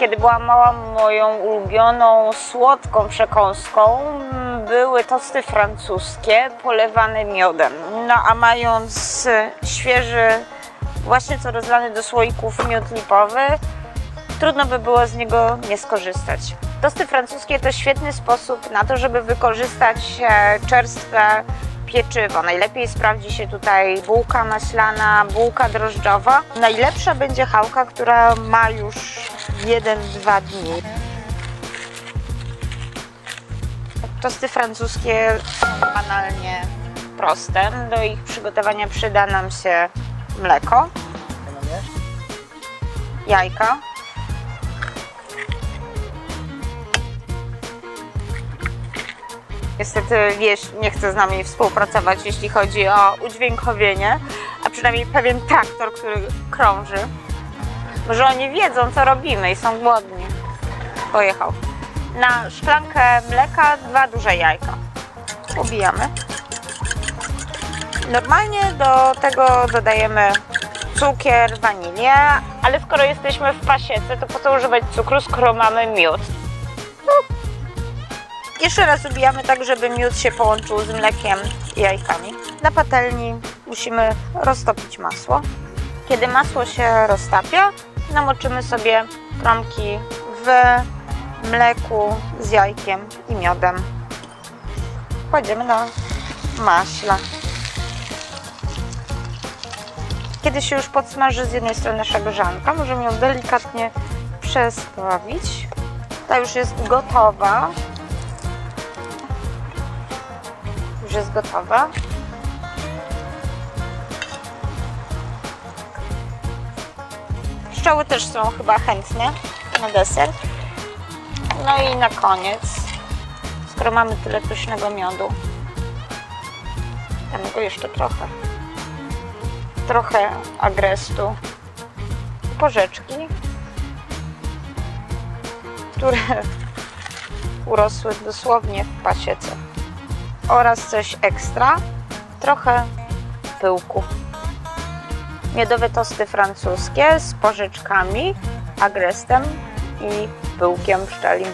Kiedy byłam mała, moją ulubioną słodką przekąską mm, były tosty francuskie polewane miodem. No a mając e, świeży, właśnie co rozlany do słoików miód lipowy, trudno by było z niego nie skorzystać. Tosty francuskie to świetny sposób na to, żeby wykorzystać e, czerstwe pieczywo. Najlepiej sprawdzi się tutaj bułka maślana, bułka drożdżowa. Najlepsza będzie chałka, która ma już 1-2 dni. Tosty francuskie są banalnie proste. Do ich przygotowania przyda nam się mleko, jajka, Niestety wieś nie chce z nami współpracować, jeśli chodzi o udźwiękowienie, a przynajmniej pewien traktor, który krąży. Może oni wiedzą, co robimy i są głodni. Pojechał. Na szklankę mleka dwa duże jajka. Ubijamy. Normalnie do tego dodajemy cukier, wanilię, ale skoro jesteśmy w pasiece, to po co używać cukru, skoro mamy miód? Jeszcze raz ubijamy tak, żeby miód się połączył z mlekiem i jajkami. Na patelni musimy roztopić masło. Kiedy masło się roztapia, namoczymy sobie kromki w mleku z jajkiem i miodem. Kładziemy na maśle. Kiedy się już podsmaży z jednej strony nasza grzanka, możemy ją delikatnie przestawić. Ta już jest gotowa. Już jest gotowa. Pszczoły też są chyba chętne na deser. No i na koniec, skoro mamy tyle pysznego miodu, damy go jeszcze trochę. Trochę agrestu, porzeczki, które urosły dosłownie w pasiece oraz coś ekstra, trochę pyłku. Miodowe tosty francuskie z porzeczkami, agrestem i pyłkiem pszczelim.